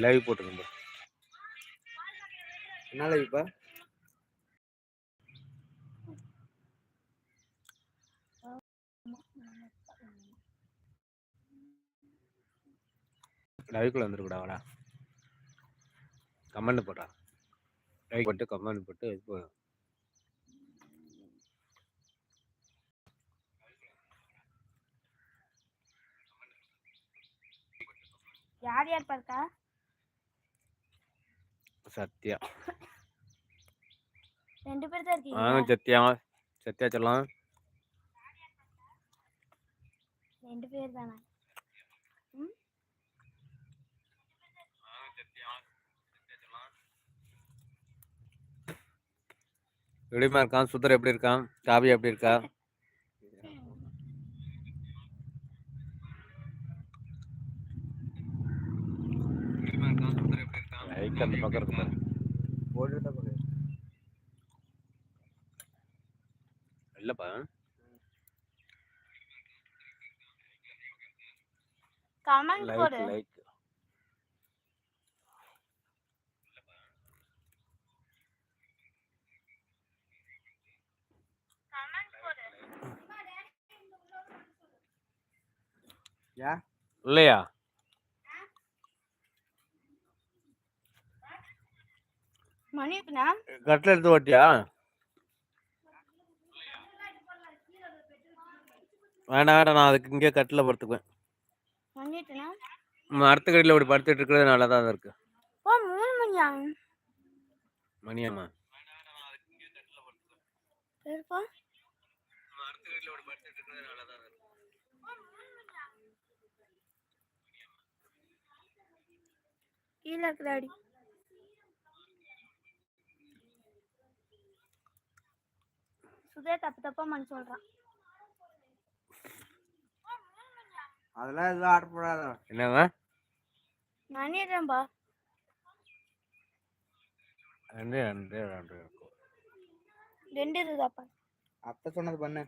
Live போட்டுருங்க என்ன live இப்போ லைவ்க்குள்ள வந்துருக்கூடா வாடா கமெண்ட் போட்டா லைக் போட்டு கமெண்ட் போட்டு இது போ. யார் யார் பார்க்கா? சத்யா. ரெண்டு பேர் தான் இருக்கீங்க சத்யா சத்யா சொல்லலாம் ரெண்டு பேர் தானே? எப்படிமா இருக்கான்? சுந்தர் எப்படி இருக்கான்? காவியா எப்படி இருக்கா? லைக் அந்த பக்கம் இருக்கு பாரு. இல்லப்பா. கமெண்ட் போடு. லைக் யா? இல்லையா மணி இருக்குண்ணா கட்டில் எடுத்து ஓட்டியா? வேண்டாம் வேண்டாம் நான் அதுக்கு இங்கே கட்டில் படுத்துக்குவேன். அடுத்த கடையில் இப்படி படுத்துட்டு இருக்கிறது நல்லா தான் இருக்கு மணியம்மா. கீழே இருக்குதாடி சுதே தப்பு தப்பா மணி சொல்றான். அதெல்லாம் எதுவும் ஆர்டர் போடாத. என்னங்க மணிடுறேன்பா ரெண்டு ரெண்டு ரெண்டு இருக்கும் ரெண்டு இருக்குதாப்பா. அத்தை சொன்னது பண்ணு.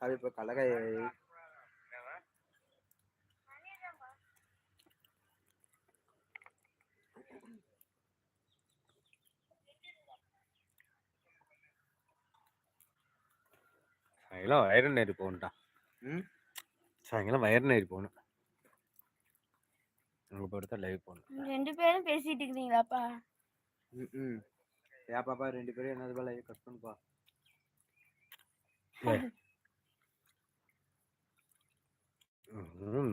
அது இப்போ சாயங்காலம் வயிறு நேரி போகணும்டா ம். சாயங்காலம் வயிறு நேரி போகணும் அங்கே போட்டு தான் லைவ் போகணும் ரெண்டு பேரும் பேசிட்டு இருக்கிறீங்களாப்பா? ம் ம். ஏன் பாப்பா ரெண்டு பேரும் என்னது போல கட் பண்ணுப்பா?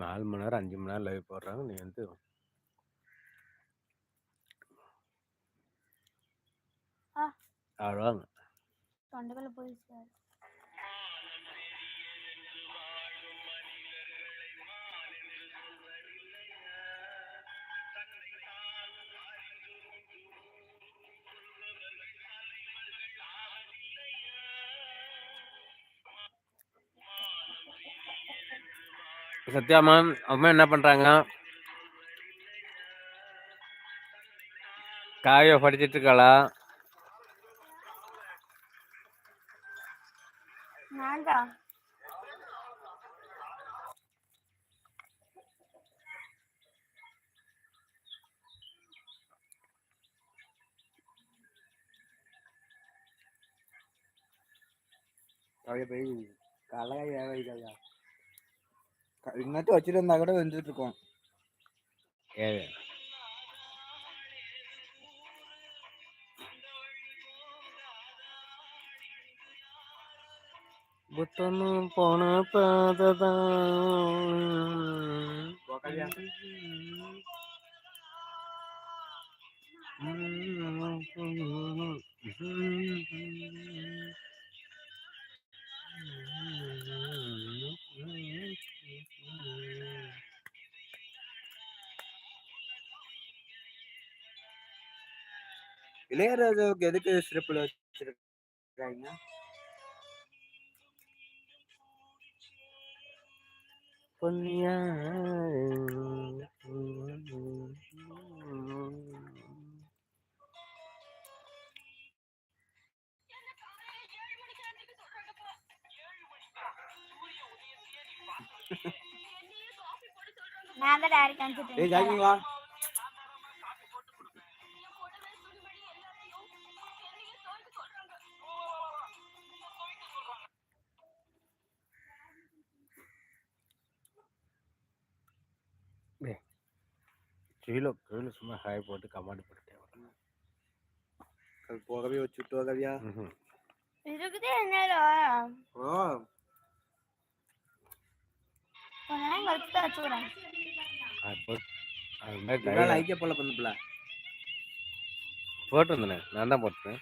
நாலு மணி நேரம் அஞ்சு மணி நேரம் லைவ் போடுறாங்க. நீ வந்து ஆ. அவ்வளோவாங்க தொண்டைக்குள்ள போயிடுச்சு. சத்யாமா அம்மா என்ன பண்றாங்க? காய படிச்சிட்டு இருக்காளா? அப்படியே போய் வேக வச்சுட்டு இருந்தா கூட வெந்துட்டு இருக்கோம் புத்தனும் போன பாததான். போக்காதியா இளையராஜாவுக்கு எதுக்கு சிறப்புல வச்சிருக்காங்க? நான் தான் டேரக்ட் அனுப்பிச்சிட்டேன். ஏய் ஜாக்கிங்களா கீழே சும்மா ஹாய் போட்டு கமாண்ட் போட்டுட்டே வரேன். அது போகவே வச்சுட்டு கவியா ம்ஹும். இருக்குதே என்னடா? ஓ அது மாதிரி லைக்கே போல பண்ணுப்புல போட்டு வந்தேனே நான் தான் போட்டேன்.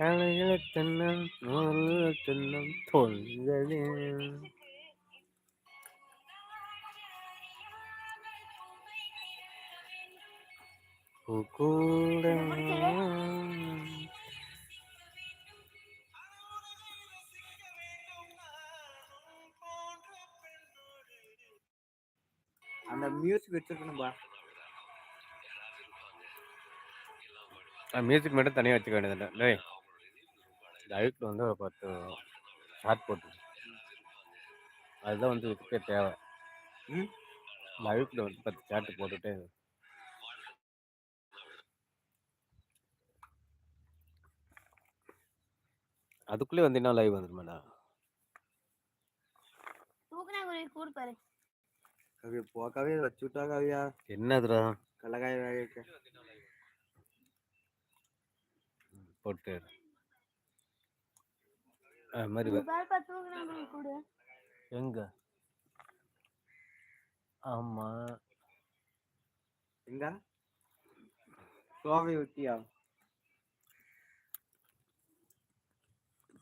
கலையில தென்னம் நூறு தென்னம் தொல்களே கூட. அந்த மியூசிக் வச்சிருக்கணும்பா. மியூசிக் மட்டும் தனியாக வச்சுக்க வேண்டியதில்லை டேய். லைட்டில் வந்து ஒரு பத்து ஷார்ட் போட்டு அதுதான் வந்து இதுக்கே தேவை. ம்? லைட்டில் வந்து பத்து ஷார்ட் போட்டுட்டு அதுக்குள்ளே வந்து என்ன லைவ் வந்துருமாடா கூடு பாரு. கவியா வச்சுட்டா கவியா என்னதுடா? கள்ளக்காய போட்டு மாதிரி எங்க? ஆமா. எங்க? சோவை ஒட்டியா?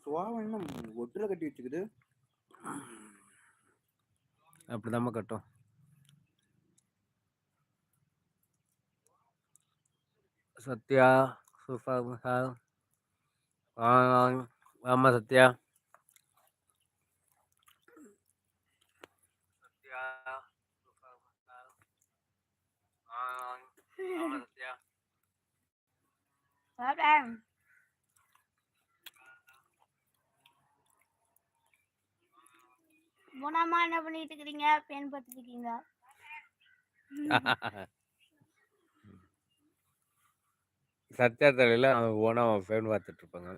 சோவை என்ன ஒட்டுல கட்டி வச்சுக்குது? அப்படிதாம்மா கட்டும். சத்யா சுஃபா ஆமா சத்யா. சத்யா சத்யா. பாப்பா போனாமா என்ன பண்ணிட்டு இருக்கிறீங்க பேன் பார்த்துட்டு இருக்கீங்க சத்யா தலையில அவன் ஓனா அவன் ஃபேன் பார்த்துட்டு இருப்பாங்க.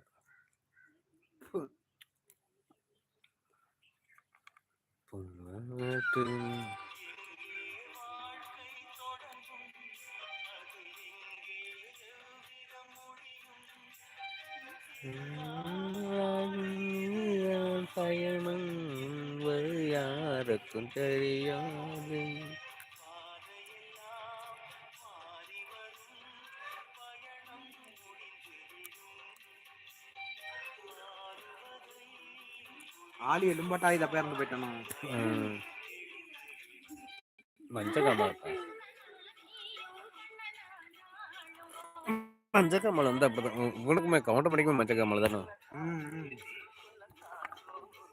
பயணம் யாருக்கும் தெரியாது ஆளி எலும்பாட்டா இதை இறந்து போயிட்டானோ? ம். மஞ்சக்காமல் மஞ்சக்காமல் வந்து அப்படிதான். உனக்குமே கவுண்டர் பண்ணிக்குமே மஞ்சக்காமல் தானே.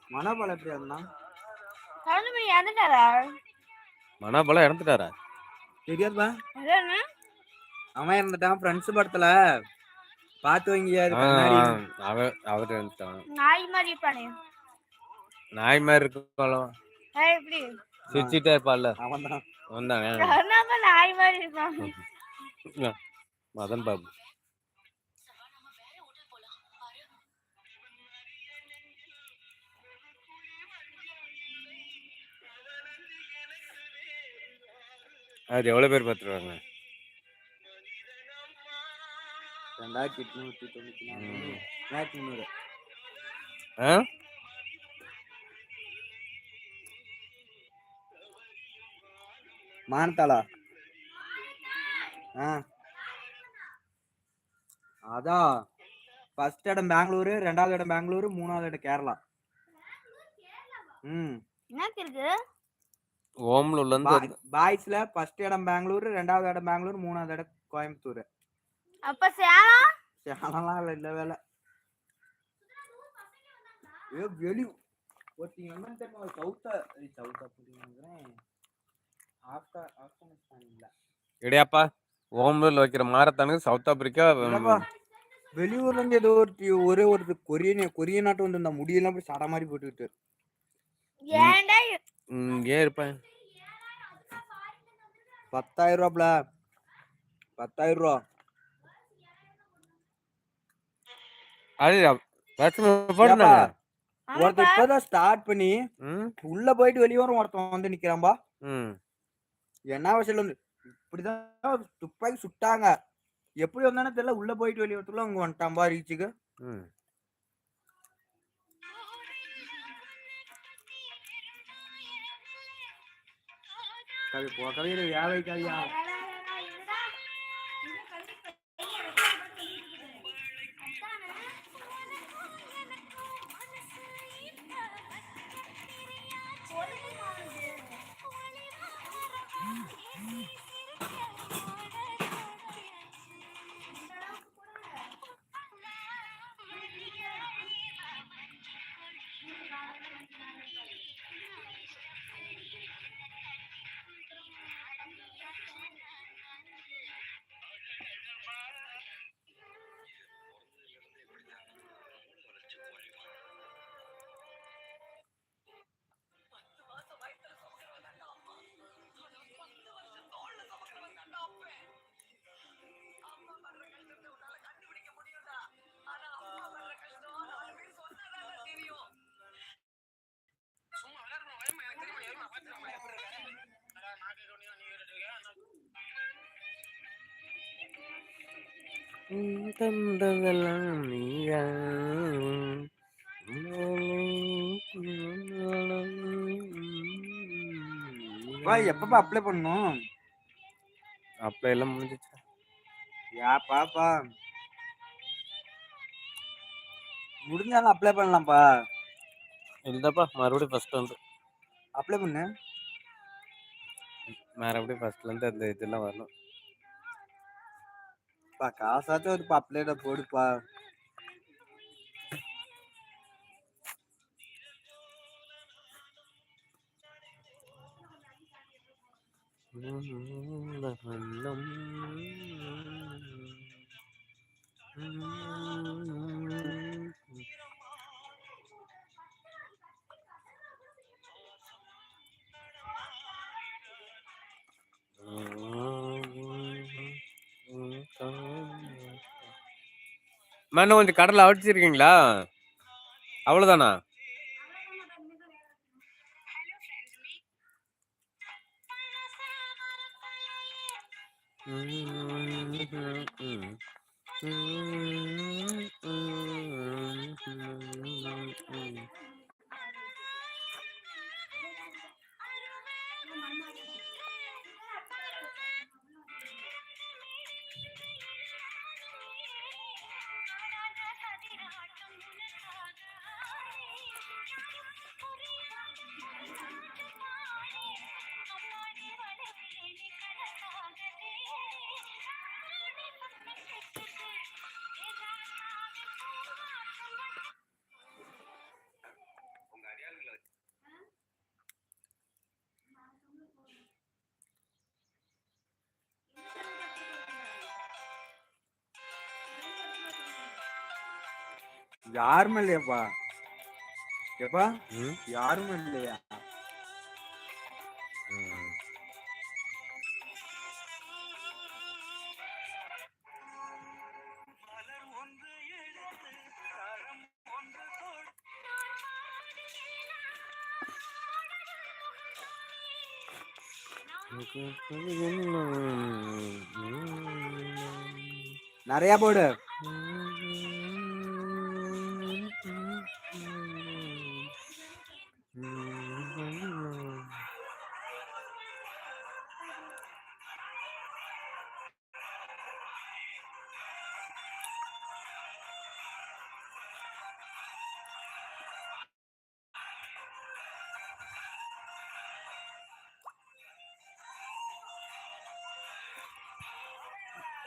மனோபால் எப்படி கலந்து மணி இறந்துட்டாரா? அதானே? அவன் இருந்துட்டான் ஃப்ரெண்ட்ஸ் படத்துல. பார்த்து வைங்க அது ஆ, கண்ணாடி. அவன் அவர் இறந்துட்டான். நாய் மாதிரி நாய் மாதிரி இருக்கலாம் ஏய், எப்படி? சிரிச்சிட்டே இருப்பாள்ல அவன் தான் அவன் தானே கருணாம நாய் மாதிரி இருப்பான். மதன் பாபு. அது எவ்வளோ பேர் பார்த்துருவாங்க? ரெண்டாயிரத்தி எட்நூத்தி தொண்ணூத்தி நாலு. ஆ? மானத்தாளா? ஆ. அதான் ஃபர்ஸ்ட் இடம் பெங்களூரு ரெண்டாவது இடம் பெங்களூரு மூணாவது இடம் கேரளா. ம். என்னக்கு இருக்கு? ஓம்ல உள்ளந்து வந்து பாய்ஸ்ல ஃபர்ஸ்ட் இடம் பெங்களூரு ரெண்டாவது இடம் பெங்களூரு மூணாவது இடம் கோயம்புத்தூர். அப்ப சேலம்? சேனலாம் இல்லை இல்லை வேலை. ஏ வெளி ஒருத்தங்க என்ன தெரியுமா சவுத்தா சவுத் அப்படிங்கிறேன் ஆப்கா ஆப்கானிஸ்தான் இல்லை இடையாப்பா ஓம்பூர்ல வைக்கிற மாரத்தானுக்கு சவுத் ஆப்பிரிக்கா வெளியூர்ல இருந்து ஏதோ ஒரு ஒரே ஒரு கொரியன் கொரியன் நாட்டம் வந்து இந்த முடியெல்லாம் போய் சடை மாதிரி போட்டுக்கிட்டு. ஏன்டா இங்கே இருப்பேன்? பத்தாயிரம் ரூபாப்ல பத்தாயிரம் ரூபா ஒருத்தன் இப்பதான் ஸ்டார்ட் பண்ணி ம். உள்ள போயிட்டு வெளியே வரும் ஒருத்தன் வந்து நிக்கிறான்பா. ம். என்ன அவசியம் வந்து? இப்படிதான் துப்பாக்கி சுட்டாங்க. எப்படி வந்தானே தெரியல உள்ள போயிட்டு வெளியே வரத்துக்குள்ள வந்துட்டான் பா ரீச்சுக்கு கவி போக்கவே வேலை வைக்காதியா தந்ததெல்லாம் நீயா? எப்பப்பா அப்ளை பண்ணும் அப்ளை எல்லாம் முடிஞ்சிச்சு யா பாப்பா. முடிஞ்சாலும் அப்ளை பண்ணலாம்ப்பா. இல்லப்பா மறுபடியும் ஃபர்ஸ்ட் வந்து. அப்ளை பண்ணு. மறுபடியும் ஃபர்ஸ்ட்ல இருந்து அந்த இதெல்லாம் வரணும். பா காசாச்சும் ஒரு அப்ளைட போடுப்பா. மண்ணை கொஞ்சம் கடலை அடிச்சிருக்கீங்களா அவ்வளோதானா யாருமே இல்லையாப்பா எப்பா யாருமே இல்லையா. நிறைய போடு.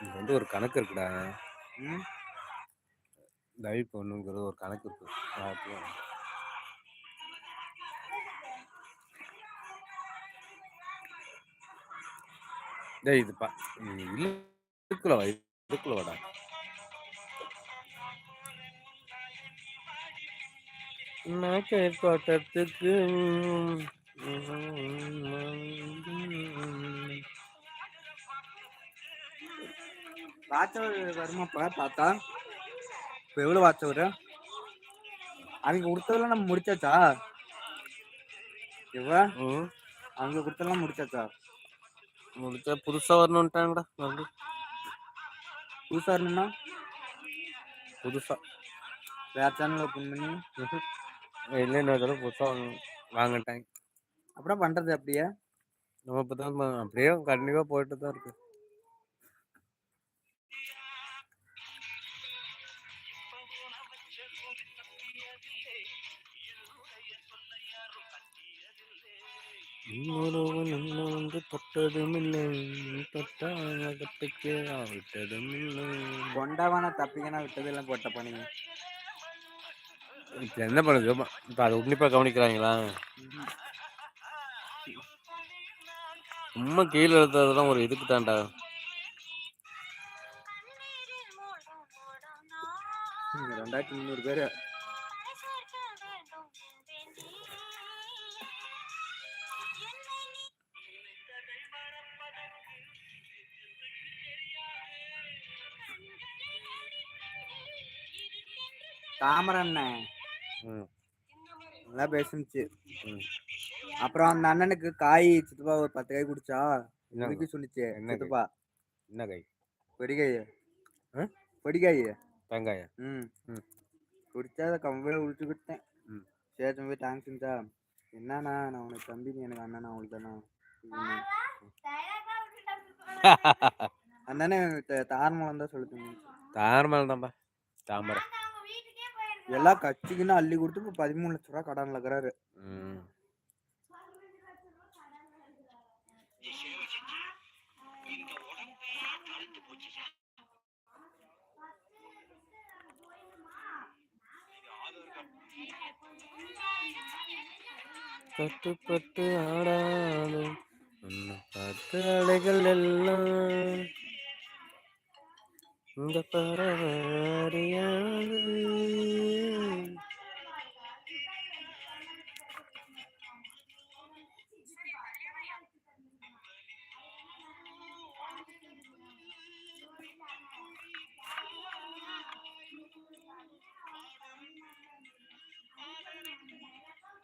இது வந்து ஒரு கணக்கு இருக்குடா. தவி பண்ணுங்கிறது ஒரு கணக்கு இருக்கு. டேய் இது பா இல்ல இதுக்குள்ள வா இதுக்குள்ள வாட்சவர் வருமாப்பா பார்த்தா இப்போ எவ்வளோ வாட்சவர் அவங்க கொடுத்ததெல்லாம் நம்ம முடிச்சாச்சா? இவ ம், அவங்க கொடுத்ததெல்லாம் முடிச்சாச்சா? முடிச்சா புதுசா வரணும்ட்டாங்கடா மறுபடியும். புதுசாக இருந்தோம்னா புதுசா. வேற சேனல் ஓப்பன் பண்ணி? இல்லைன்னு தடவை புதுசா வாங்கிட்டாங்க அப்புறம் பண்ணுறது அப்படியே? நம்ம இப்போ தான் அப்படியே கண்டிப்பாக போயிட்டு தான் இருக்கு. இன்னொருவன் என்ன வந்து தொட்டதும் இல்லை தொட்டாகத்துக்கு விட்டதும் இல்லை கொண்டாவான தப்பிங்கன்னா விட்டதெல்லாம் போட்ட பண்ணிங்க இப்போ என்ன பண்ணுது? இப்போ அதை உன்னிப்பாக கவனிக்கிறாங்களா? சும்மா கீழே எழுதுறதுலாம் ஒரு இதுக்கு தான்டா. ரெண்டாயிரத்தி முந்நூறு பேர். தாமரண்ணே. ம். நல்லா பேசுனுச்சு. ம். அப்புறம் அந்த அண்ணனுக்கு காய் சித்தப்பா ஒரு பத்து காய் குடிச்சா என்ன இதுக்கு சொல்லிச்சு என்ன காய்? சித்தப்பா. என்ன கை பொடிகாய். ஆ? பொடிகாய். வெங்காயம் ம். ம். குடிச்சா அதை கம்பியில் உடிச்சுக்கிட்டேன் ம். சரி தம்பி தேங்க்ஸுங்கா என்னண்ணா நான் உனக்கு தம்பி நீ எனக்கு அண்ணனா அவங்களுக்கு தானே அண்ணனே தாரமலம் தான் சொல்லுங்க தாமரை தான்ப்பா தாமரை. எல்லா கட்சிக்குன்னு அள்ளி கொடுத்து இப்போ பதிமூணு லட்ச ரூபா கடன் இருக்கிறாரு ம். பட்டு பட்டு ஆடாது பத்து அலைகள் எல்லாம் இந்த பறவை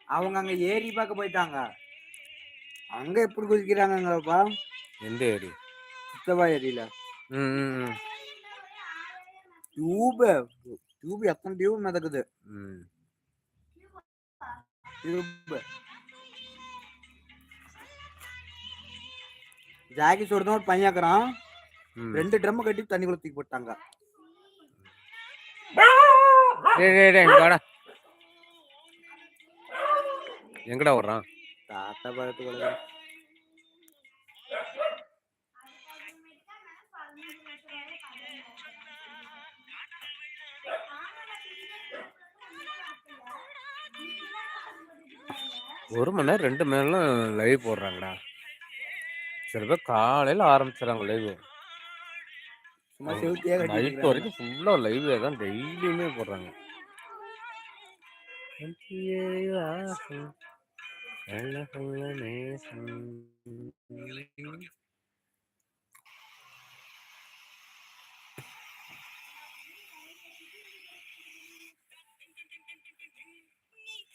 அவங்க அங்க ஏரி பார்க்க போயிட்டாங்க. அங்க எப்படி குதிக்கிறாங்கப்பா எந்த ஏரி சித்தப்பா ஏரியில டியூப் டியூப் எத்தனை டியூப் மிதக்குது? டியூப். ஜாக்கி சொல்றதும் ஒரு பையன் இருக்கிறான் ரெண்டு ட்ரம் கட்டி தண்ணிக்குள்ள தூக்கி போட்டாங்க டேய் டேய் டேய் இங்க வாடா. எங்கடா வர்றான்? தாத்தா பழத்துக்குள்ள ஒரு மணி நேரம் ரெண்டு மணி நேரம் லைவ் போடுறாங்கடா. சில பேர் காலையில் ஆரம்பிச்சிடறாங்க லைவ் நைட் வரைக்கும் ஃபுல்லாக லைவ் தான் டெய்லியுமே போடுறாங்க.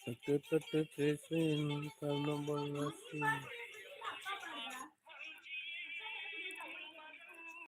பட்டு பட்டு பேசு கண்ணம் போல் வாசி